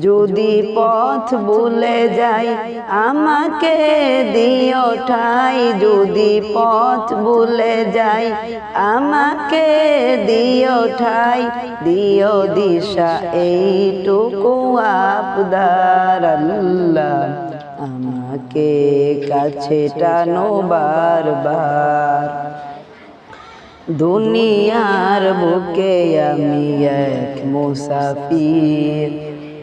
যদি পথ ভুলে যাই, আমাকে দিও ঠাই। যদি পথ ভুলে যাই, আমাকে দিও ঠাই। দিও দিশা, এইটুকু আপদার আল্লাহ। আমাকে কাছে টানো বারবার। দুনিয়ার বুকে আমি এক মুসাফির।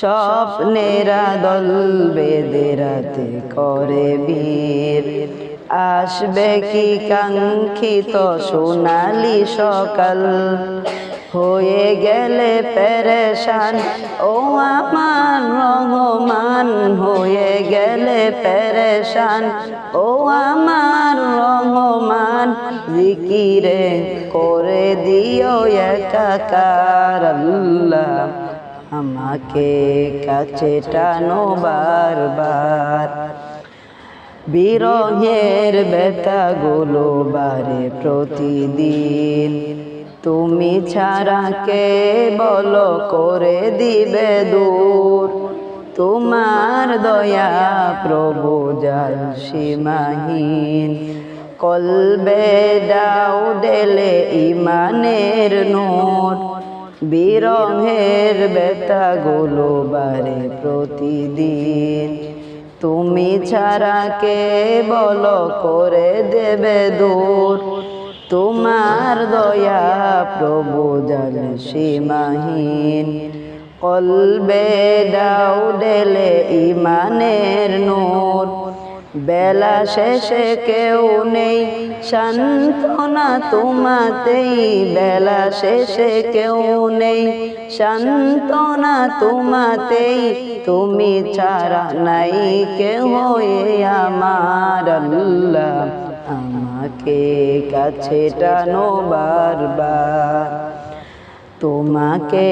স্বপ্নেরা দল বেদে রাতে করে বীর। আসবে কি কাঙ্ক্ষিত সোনালি সকাল? হয়ে গেলে পেরেশান, ও আমার রহমান। হয়ে গেলে পেরেশান, ও আমার রহমান। জিকিরে করে দিও একাকার আল্লাহ। আমাকে কাছে টানো বারবার। বিরহের বেতাগুলো বারে প্রতিদিন। তুমি ছাড়া কে বলো করে দিবে দূর? তোমার দয়া প্রভু জাল সীমাহীন। কলবে ডাউ ডেলে ইমানের নোট বিরহের বেতাগুলো বারে প্রতিদিন। তুমি ছাড়া কে বলো করে দেবে দূর? তোমার দয়া প্রভু জাল সীমাহীন। কলবে ডাউ ডেলে ইমানের নূর। বেলা শেষে কেউ নেই, সান্ত্বনা তোমাতেই। বেলা শেষে কেউ নেই, সান্ত্বনা তোমাতেই। তুমি ছাড়া নাই কেউ আমার আমাকে কাছে টানো বারবার। তোমাকে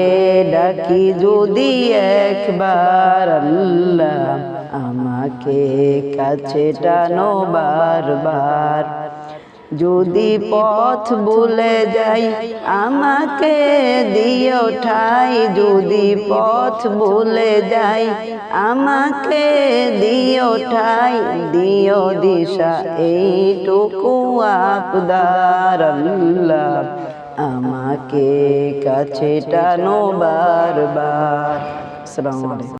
ডাকি যদি একবার আল্লাহ। আমাকে কাছে টানো বারবার। যদি পথ ভুলে যাই, আমাকে দিও ঠাই। যদি পথ ভুলে যাই, আমাকে দিও ঠাই। দিও দিশা, এইটুকু আপদার আমাকে কাছে টানো বারবার। আসসালামু আলাইকুম।